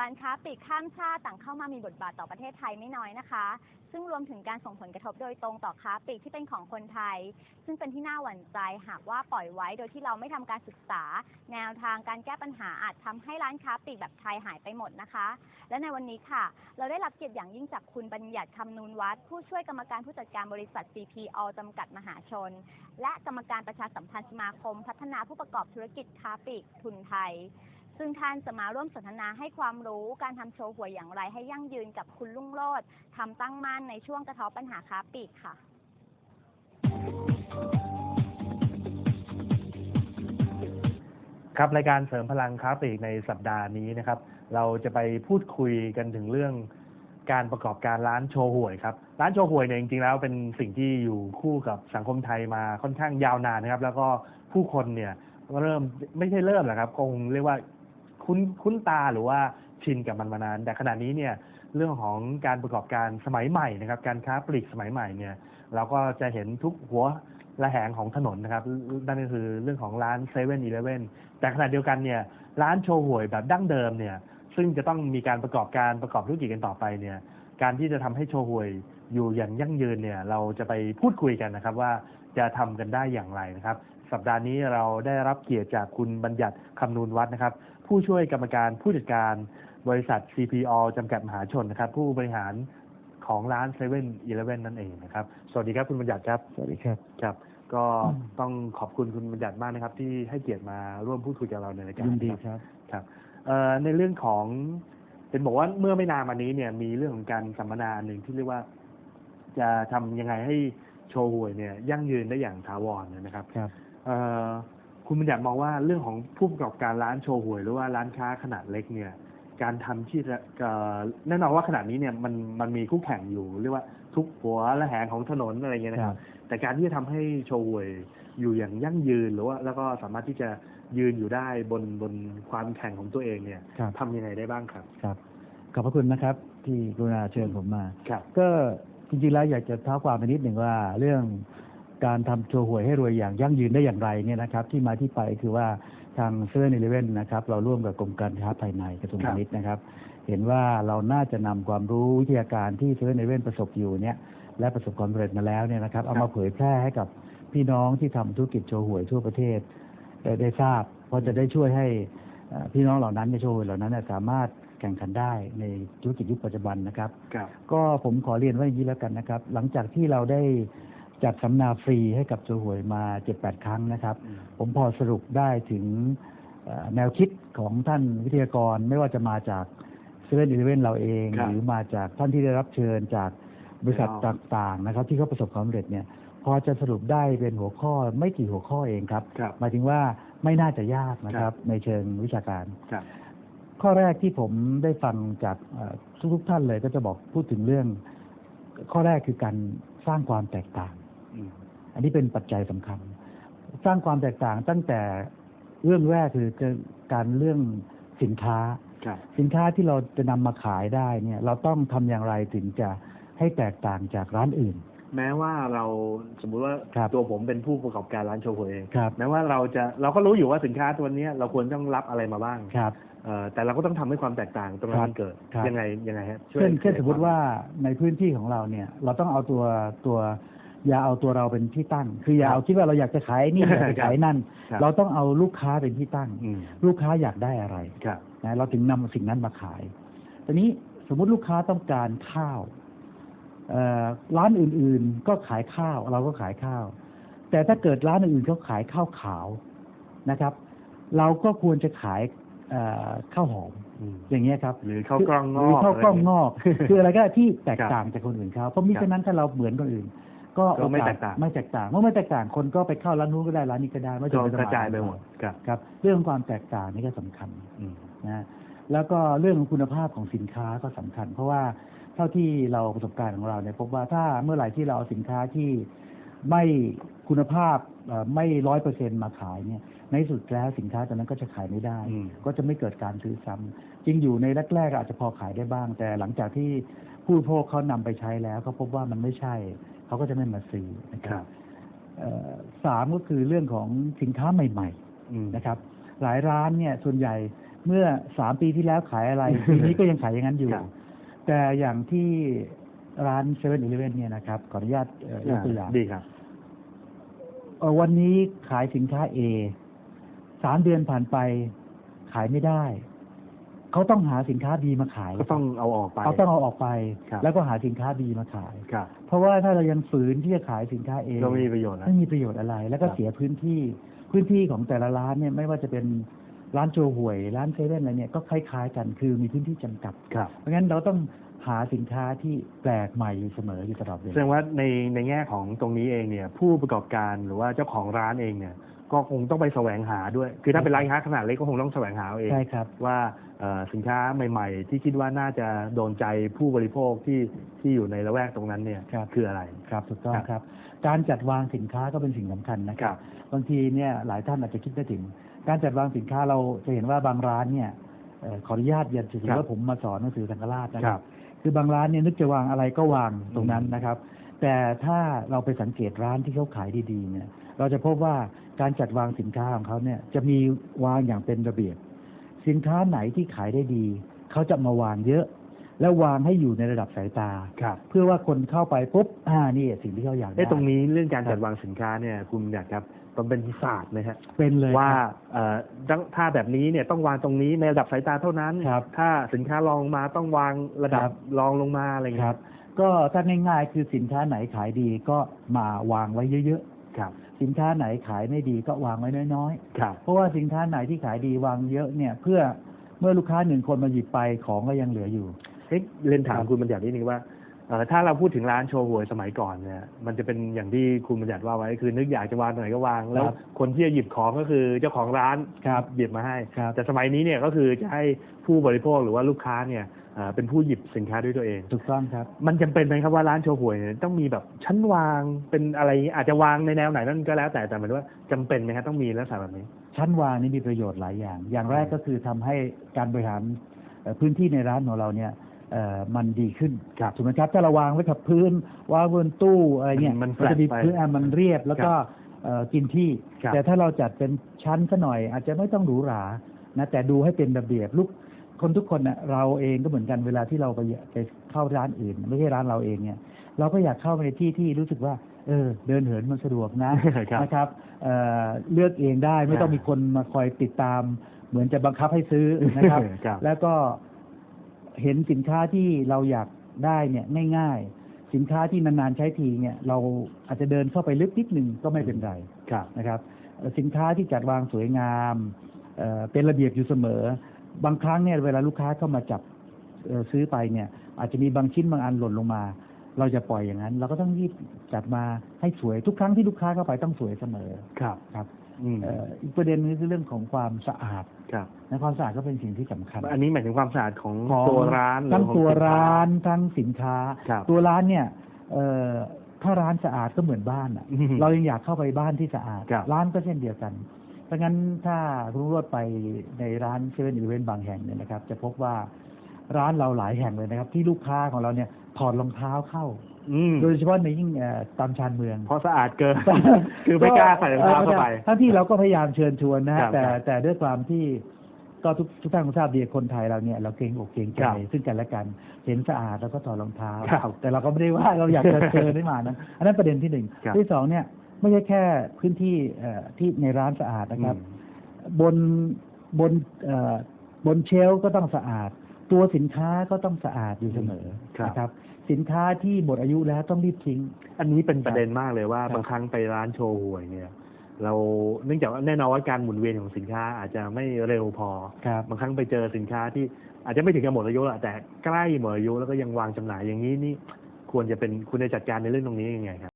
ในปัจจุบันค้าปลีกข้ามชาติต่างเข้ามามีบทบาทต่อประเทศไทยไม่น้อยนะคะ ซึ่งรวมถึงการส่งผลกระทบโดยตรงต่อค้าปลีกที่เป็นของคนไทย ซึ่งเป็นที่น่าหวั่นใจหากว่าปล่อยไว้โดยที่เราไม่ทำการศึกษา แนวทางการแก้ปัญหาอาจทำให้ร้านค้าปลีกแบบไทยหายไปหมดนะคะ และในวันนี้ค่ะ เราได้รับเกียรติอย่างยิ่งจากคุณบัญญัติคำนูนวัดผู้ช่วยกรรมการผู้จัดการบริษัท CPO จำกัดมหาชน และกรรมการประชาสัมพันธ์สมาคม พัฒนาผู้ประกอบธุรกิจค้าปลีกทุนไทย ซึ่งท่านจะมาร่วมสนทนาให้ความรู้การทำโชว์หวยอย่างไรให้ยั่งยืนกับคุณลุงโลดทำตั้งมั่นในช่วงกระทบปัญหาค้าปลีกค่ะ ครับรายการเสริมพลังค้าปลีกในสัปดาห์นี้นะครับ เราจะไปพูดคุยกันถึงเรื่องการประกอบการร้านโชว์หวยครับ ร้านโชว์หวยเนี่ยจริงๆแล้วเป็นสิ่งที่อยู่คู่กับสังคมไทยมาค่อนข้างยาวนานนะครับ แล้วก็ผู้คนเนี่ยเริ่มไม่ใช่เริ่มหรอกครับคงเรียกว่า คุ้นคุ้นตาหรือว่าชินกับมันมานาน แต่ขณะนี้เนี่ยเรื่องของการประกอบการสมัยใหม่นะครับ การค้าปลีกสมัยใหม่เนี่ย เราก็จะเห็นทุกหัวระแหงของถนนนะครับนั่นก็คือเรื่องของร้านเซเว่นอีเลฟเว่นแต่ขณะเดียวกันเนี่ยร้านโชว์หวยแบบดั้งเดิมเนี่ย ซึ่งจะต้องมีการประกอบการประกอบธุรกิจกันต่อไปเนี่ย การที่จะทำให้โชว์หวยอยู่อย่างยั่งยืนเนี่ย เราจะไปพูดคุยกันนะครับว่าจะทำกันได้อย่างไรนะครับ สัปดาห์นี้เราได้รับเกียรติจากคุณบัญญัติคำนูนวัดนะครับ ผู้ช่วยกรรมการผู้จัดการบริษัท CPO จำกัดมหาชนนะครับ ผู้บริหารของร้านเซเว่นอีเลฟเว่นนั่นเองนะครับ สวัสดีครับคุณบัญญัติครับสวัสดีครับครับ ก็ต้องขอบคุณคุณบัญญัติมากนะครับ ที่ให้เกียรติมาร่วมพูดคุยกับเราในรายการยินดีครับครับครับเอ่อในเรื่องของเป็นบอกว่าเมื่อไม่นานมานี้เนี่ยมีเรื่องของการสัมมนาหนึ่งที่เรียกว่า จะทำยังไงให้โชว์หวยเนี่ยยั่งยืนได้อย่างถาวรเนยนะครับครับเอ่อ คุณบัญญัติมองว่าเรื่องของผู้ประกอบการร้านโชว์หวยหรือว่าร้านค้าขนาดเล็กเนี่ย การทำที่จะเอ่อแน่นอนว่าขนาดนี้เนี่ยมันมันมีคู่แข่งอยู่เรียกว่าทุกหัวและแหงของถนนอะไรเงี้ยนะครับ แต่การที่จะทำให้โชว์หวยอยู่อย่างยั่งยืนหรือว่า แล้วก็สามารถที่จะยืนอยู่ได้บนบนความแข่งของตัวเองเนี่ยครับทำยังไงได้บ้างครับครับขอบพระคุณนะครับ ที่กรุณาเชิญผมมาครับก็จริงๆแล้วอยากจะเท้าความไปนิดหนึ่งว่าเรื่อง การทำโชว์หวยให้รวยอย่างยั่งยืนได้อย่างไรเนี่ยนะครับ ที่มาที่ไปคือว่าทางเซเว่นอีเลเว่นนะครับเราร่วมกับกรมการค้าภายในกระทรวงครัพาบณิชย์นะครับ เห็นว่าเราน่าจะนำความรู้วิทยาการที่เซเว่นอีเลเว่นประสบอยู่เนี่ยและประสบความสำเร็จมาแล้วเนี่ยนะครับ เอามาเผยแพร่ให้กับพี่น้องที่ทำธุรกิจโชว์หวยทั่วประเทศได้ได้ทราบ เพราะจะได้ช่วยให้เอ่อพี่น้องเหล่านั้นในโชว์หวยเหล่านั้นเนี่ยสามารถแข่งขันได้ในธุรกิจยุคปัจจุบันนะครับครับ ก็ผมขอเรียนว่าอย่างนี้แล้วกันนะครับ หลังจากที่เราได้ จัดสัมมนาฟรีให้กับโจหวยมา7-8ครั้งนะครับอืมผมพอสรุปได้ถึงเอ่อแนวคิดของท่านวิทยากรไม่ว่าจะมาจากเซเว่นอีเลเว่นเราเองครับหรือมาจากท่านที่ได้รับเชิญจากบริษัทครับต่างๆนะครับ ที่เขาประสบความสำเร็จเนี่ย พอจะสรุปได้เป็นหัวข้อไม่กี่หัวข้อเองครับครับหมายถึงว่าไม่น่าจะยากนะคครัรับบในเชิงวิชาการครับข้อแรกที่ผมได้ฟังจากเอ่อทุกๆท่านเลยก็จะบอกพูดถึงเรื่อง ข้อแรกคือการสร้างความแตกต่าง อืมอันนี้เป็นปัจจัยสำคัญ สร้างความแตกต่างตั้งแต่เรื่องแรกคือการเรื่องสินค้าครับสินค้าที่เราจะนำมาขายได้เนี่ย เราต้องทำอย่างไรถึงจะให้แตกต่างจากร้านอื่น แม้ว่าเราสมมุติว่าครับตัวผมเป็นผู้ประกอบการร้านโชว์หวยเองครับแม้ว่าเราจะเราก็รู้อยู่ว่าสินค้าตัวเนี้ยเราควรต้องรับอะไรมาบ้างครับเอ่อแต่เราก็ต้องทำให้ความแตกต่างตรงนั้ครันบมันเกิดครับยังไงยังไงฮะช่วยเช่นเช่นขยยสมมติควว่าในพื้นที่ของเราเนี่ย เราต้องเอาตัวตัว อย่าเอาตัวเราเป็นที่ตั้ง คืออย่าเอาคิดว่าเราอยากจะขายนี่อยากจะขายนั่นครับเราต้องเอาลูกค้าเป็นที่ตั้งอืมลูกค้าอยากได้อะไรครับนะเราถึงนำสิ่งนั้นมาขาย ตอนนี้สมมุติลูกค้าต้องการข้าวเอ่อร้านอื่นๆ ก็ขายข้าว เราก็ขายข้าว แต่ถ้าเกิดร้านอื่นๆเขาขายข้าวขาวนะครับ เราก็ควรจะขายเอ่อข้าวหอมอืมอย่างเงี้ยครับ หรือข้าวกล้องงหอรือกข้าวกล้องงอก คืออะไรก็ได้ที่แตกครับต่างจากคนอื่นเขาเพราะมิครับฉะนั้นถ้าเราเหมือนคนอื่น ก็ก็ไม่โอกสแตกต่าง ไม่แตกต่างเมื่อไม่แตกต่างคนก็ไปเข้าร้านนู้นก็ได้ร้านนี้ก็ได้ไม่ก็จำเป็นกต้องระจายไปหมดครับครับ เรื่องความแตกต่างนี่ก็สำคัญอืมนะแล้วก็เรื่องของคุณภาพของสินค้าก็สำคัญ เพราะว่าเท่าที่เราประสบการณ์ของเราเนี่ยพบว่าถ้าเมื่อไหร่ที่เราเอาสินค้าที่ไม่คุณภาพเอ่อไม่ร้อยเปอร์เซ็นมาขายเนี่ยในที่สุดแล้วสินค้าตัวนั้นก็จะขายไม่ได้อืมก็จะไม่เกิดการซื้อซ้ำจริงอยู่ในแรกๆอาจจะพอขายได้บ้าง แต่หลังจากที่ ผู้บริโภคเขานำไปใช้แล้วเขาพบว่ามันไม่ใช่ เขาก็จะไม่มาซื้อนะคครัรับบเอ่อสามก็คือเรื่องของสินค้าใหม่ๆอืมนะครับ หลายร้านเนี่ยส่วนใหญ่เมื่อสามปีที่แล้วขายอะไรปีนี้ก็ยังขายอย่างนั้นอยู่ครับแต่อย่างที่ร้านเซเว่นอีเลเว่นเนี่ยนะครับขออนุญาตเอ่อยกตัวอย่างดีครับเอ่อวันนี้ขายสินค้า A สามเดือนผ่านไปขายไม่ได้ เขาต้องหาสินค้า B มาขายก็ต้องเอาออกไปเขาต้องเอาออกไปครับแล้วก็หาสินค้า B มาขายครับเพราะว่าถ้าเรายังฝืนที่จะขายสินค้า A ก็ไม่มีประโยชน์นะไม่มีประโยชน์อะไร แล้วก็ครับเสียพื้นที่พื้นที่ของแต่ละร้านเนี่ยไม่ว่าจะเป็นร้านโจห่วย ร้านเซเว่นอะไรเนี่ยก็คล้ายๆกันคือมีพื้นที่จำกัดครับเพราะงั้นเราต้องหาสินค้าที่แปลกใหม่อยู่เสมออยู่ตลอดเวแสดลางว่าในในแง่ของตรงนี้เองเนี่ย ผู้ประกอบการหรือว่าเจ้าของร้านเองเนี่ย ก็คงต้องไปแสวงหาด้วย คือถ้าเป็นร้านค้าขนาดเล็กก็คงต้องแสวงหาเอาเองใช่ครับว่าเอ่อสินค้าใหม่ ๆ ที่คิดว่าน่าจะโดนใจผู้บริโภคที่ที่อยู่ในละแวกตรงนั้นเนี่ยครับคืออะไรครับถูกต้องครับครับ การจัดวางสินค้าก็เป็นสิ่งสำคัญนะคครัรับ บางทีเนี่ยหลายท่านอาจจะคิดไม่ถึง การจัดวางสินค้าเราจะเห็นว่าบางร้านเนี่ยเอ่อขออนุญาตอย่าถือครับว่าผมมาสอนหนังสือสังฆราชนะคครัรับบคือบางร้านเนี่ยนึกจะวางอะไรก็วางตรงนั้นอืมนะครับ แต่ถ้าเราไปสังเกตร้านที่เขาขายดีๆเนี่ยเราจะพบว่า การจัดวางสินค้าของเขาเนี่ยจะมีวางอย่างเป็นระเบียบ สินค้าไหนที่ขายได้ดี เขาจะมาวางเยอะ แล้ววางให้อยู่ในระดับสายตาครับเพื่อว่าคนเข้าไปปุ๊บอ่านี่สิ่งที่เขาอยากได้เอ้ตรงนี้เรื่องการครับจัดวางสินค้าเนี่ยคุณอยากครับมันเป็นศาสตร์นะฮะเป็นเลยว่าครับเอ่อต้องถ้าแบบนี้เนี่ยต้องวางตรงนี้ในระดับสายตาเท่านั้นครับถ้าสินค้ารองลงมาต้องวางระดับครับรองลงมาอะไรอย่างคเงี้รัยบก็ถ้าง่ายๆคือสินค้าไหนขายดีก็มาวางไว้เยอะครับๆ สินค้าไหนขายไม่ดีก็วางไว้น้อยครับ ๆ เพราะว่าสินค้าไหนที่ขายดีวางเยอะเนี่ยเพื่อเมื่อลูกค้าหนึ่งคนมาหยิบไปของก็ยังเหลืออยู่ เฮ้ยเรียนถามครับคุณบัญญัตินิดนึงว่าเอ่อถ้าเราพูดถึงร้านโชว์หวยสมัยก่อนเนี่ยมันจะเป็นอย่างที่คุณบัญญัติว่าไว้คือนึกอยากจะวางตรงไหนก็วาง แล้วครับ คนที่จะหยิบของก็คือเจ้าของร้านครับ หยิบมาให้ ครับ แต่สมัยนี้เนี่ยก็คือจะให้ผู้บริโภคหรือว่าลูกค้าเนี่ยเอ่อเป็นผู้หยิบสินค้าด้วยตัวเอง ถูกต้องครับ มันจำเป็นไหมครับว่าร้านโชว์หวยเนี่ยต้องมีแบบชั้นวางเป็นอะไรอย่างงี้อาจจะวางในแนวไหนนั่นก็แล้วแต่แต่หมายถึงว่าจำเป็นไหมครับต้องมีลักษณะแบบนี้ ชั้นวางนี่มีประโยชน์หลายอย่าง อย่างแรกก็คือทำให้การบริหารเอ่อพื้นที่ในร้านของเราเนี่ยเอ่อมันดีขึ้นครับถูกไหมครับถ้าเราวางไว้กับพื้นวางบนตู้อะไรเนี่ยมันจะมี flat ไปพื้นอะมันเรียบแล้วก็เอ่อกินที่ ครับ แต่ถ้าเราจัดเป็นชั้นซะหน่อย อาจจะไม่ต้องหรูหรานะแต่ดูให้เป็นระเบียบลูก คนทุกคนนะเราเองก็เหมือนกันเวลาที่เราไปไปเข้าร้านอื่น ไม่ใช่ร้านเราเองเนี่ย เราก็อยากเข้าไปในที่ที่รู้สึกว่า เออ เดินเหินมันสะดวกนะครับนะครับเอ่อเลือกเองได้ไม่ต้องอ่ามีมีคนมาคอยติดตาม เหมือนจะบังคับให้ซื้อนะครับครับ แล้วก็เห็นสินค้าที่เราอยากได้เนี่ยง่ายๆ สินค้าที่นานๆใช้ทีเนี่ย เราอาจจะเดินเข้าไปลึกนิดนึงก็ไม่เป็นไรครับนะครับเอ่อสินค้าที่จัดวางสวยงามเอ่อเป็นระเบียบอยู่เสมอ บางครั้งเนี่ยเวลาลูกค้าเข้ามาจับเอ่อซื้อไปเนี่ย อาจจะมีบางชิ้นบางอันหล่นลงมา เราจะปล่อยอย่างนั้น เราก็ต้องรีบจัดมาให้สวยทุกครั้งที่ลูกค้าเข้าไปต้องสวยเสมอครับครับอืมเอ่ออีกประเด็นนึงคือเรื่องของความสะอาดครับนะความสะอาดก็เป็นสิ่งที่สำคัญ อันนี้หมายถึงความสะอาดของของตัวร้านหรือทั้งของตัวสินค้ร้านทั้งสินค้าครับตัวร้านเนี่ยเอ่อถ้าร้านสะอาดก็เหมือนบ้านอะอืมเรายังอยากเข้าไปบ้านที่สะอาดครับร้านก็เช่นเดียวกัน เพราะงั้นถ้าคุณรุ่งโรวดไปในร้านเซเว่นอีเวนต์บางแห่งเนี่ยนะครับ จะพบว่าร้านเราหลายแห่งเลยนะครับ ที่ลูกค้าของเราเนี่ยถอดรองเท้าเข้าอืมโดยเฉพาะในยิ่งเอ่อตามชานเมือง เพราะสะอาดเกิน คือไม่กล้าใส่รองเท้าเข้าไปทั้งที่เราก็พยายามเชิญชวนนะครัฮะบแต่ครับแต่ด้วยความที่ก็ทุกทุกท่านคงทราบดีคนไทยเราเนี่ยเราเกรงอกเกรงใจครับซึ่งกันและกัน เห็นสะอาดแล้วก็ถอดรองเท้าครับแต่เราก็ไม่ได้ว่าเราอยากจะเชิญให้มานะอันนั้นประเด็นที่หนึ่งครับที่สองเนี่ย ไม่ใช่แค่พื้นที่เอ่อที่ในร้านสะอาดนะครับ บนบนเอ่อบนเชลฟ์ก็ต้องสะอาด ตัวสินค้าก็ต้องสะอาดอยู่เสมอครับนะครับ สินค้าที่หมดอายุแล้วต้องรีบทิ้ง อันนี้เป็นประเด็นมากเลยว่าครับบางครั้งไปร้านโชว์หวยเนี่ยเราเนื่องจากว่าแน่นอนว่าการหมุนเวียนของสินค้าอาจจะไม่เร็วพอครับบางครั้งไปเจอสินค้าที่อาจจะไม่ถึงกับหมดอายุหรอกแต่ใกล้หมดอายุแล้วก็ยังวางจำหน่ายอย่างนี้นี่ควรจะเป็นคุณจะจัดการในเรื่องตรงนี้ยังไงครับ